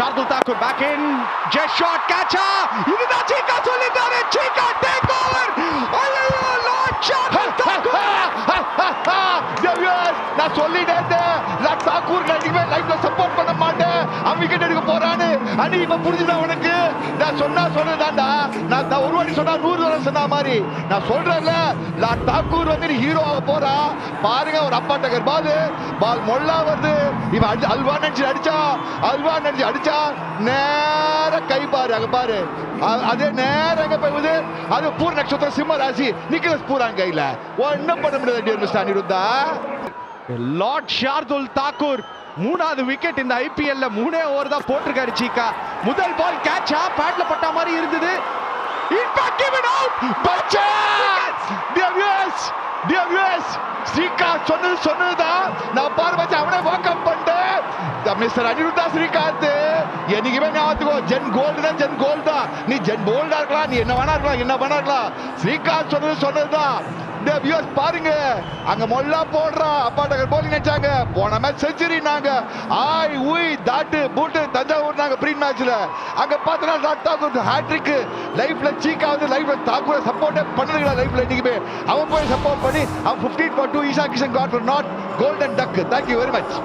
Shardul Thakur back in just short கேட்சா இதுதான் சீக்கா சொல்லிட்டாரு Cheeka take over ஐயோ லார்ட் ஷார்துல் தாக்கூர் நான் சொல்லிட்டேன் நான் தாக்கூர் நடிகவே லைஃப்ல சப்போர்ட் பண்ண மாட்டேன். அவன் விக்கெட் எடுக்க போறான்னு அனி இப்ப புரிஞ்சுதா உனக்கு? நான் சொன்னா சொன்னதாண்டா நான் நான் ஒரு வாட்டி சொன்னா நூறு தடவை சொன்ன மாதிரி. நான் சொல்றேன்ல லா டாக்கூர் வந்து ஹீரோ ஆக போறா. பாருங்க ஒரு அப்பா டக்கர் பால் பால் மொல்லா வருது. இவன் அடி அல்வா நினைச்சு அடிச்சா அல்வா நினைச்சு அடிச்சா நேர கை பாரு அங்க பாரு. அது அதே நேரம் எங்க போகுது அது பூர் நட்சத்திரம் சிம்ம ராசி. நிக்கலஸ் பூரான் கையில ஒன்னும் பண்ண முடியாது dear mister Aniruddha. Lord Shardul Thakur மூணாவது விக்கெட் இந்த ஐபிஎல்ல மூணே ஓவர் தான் போட்டிருக்காரு சீக்கா. முதல் பால் கேட்சா பேட்ல பட்ட மாதிரி இருந்தது. In fact give it out Bachcha dear views dear views Srikanth சொன்னது சொன்னதுதான் நான் பாரு மச்சான் அவனே வாக் அப் பண்ணிட்டேன் மிஸ்டர் அனிருத்தா ஸ்ரீகாந்த் என்னைக்குமே ஞாபகத்துக்கோ ஜென் கோல்டு தான் ஜென் கோல்டு தான் நீ ஜென் கோல்டா இருக்கலாம் நீ என்ன வேணா இருக்கலாம் என்ன வேணா இருக்கலாம் ஸ்ரீகாந்த் சொன்னது சொன்னதுதான் வியூஸ் பாருங்க அங்க மொல்லா போடுறான் அப்பா டகர் போலிங் நினைச்சாங்க போன மேட்ச் செஞ்சுரினாங்க ஆய் ஊய் தாட்டு பூட்டு தஞ்சாவூர் நாங்க ப்ரீ மேட்ச்ல அங்க பார்த்தனா லாட் தாக்கூர் ஹாட்ரிக் லைஃப்ல சீக்காவது லைஃப்ல தாக்கூர் சப்போர்ட்டே பண்ணதுல லைஃப்ல இன்னைக்குமே அவன் போய் சப்போர்ட் பண்ணி அவன் 15 for 2 Ishan Kishan got for not golden duck thank you very much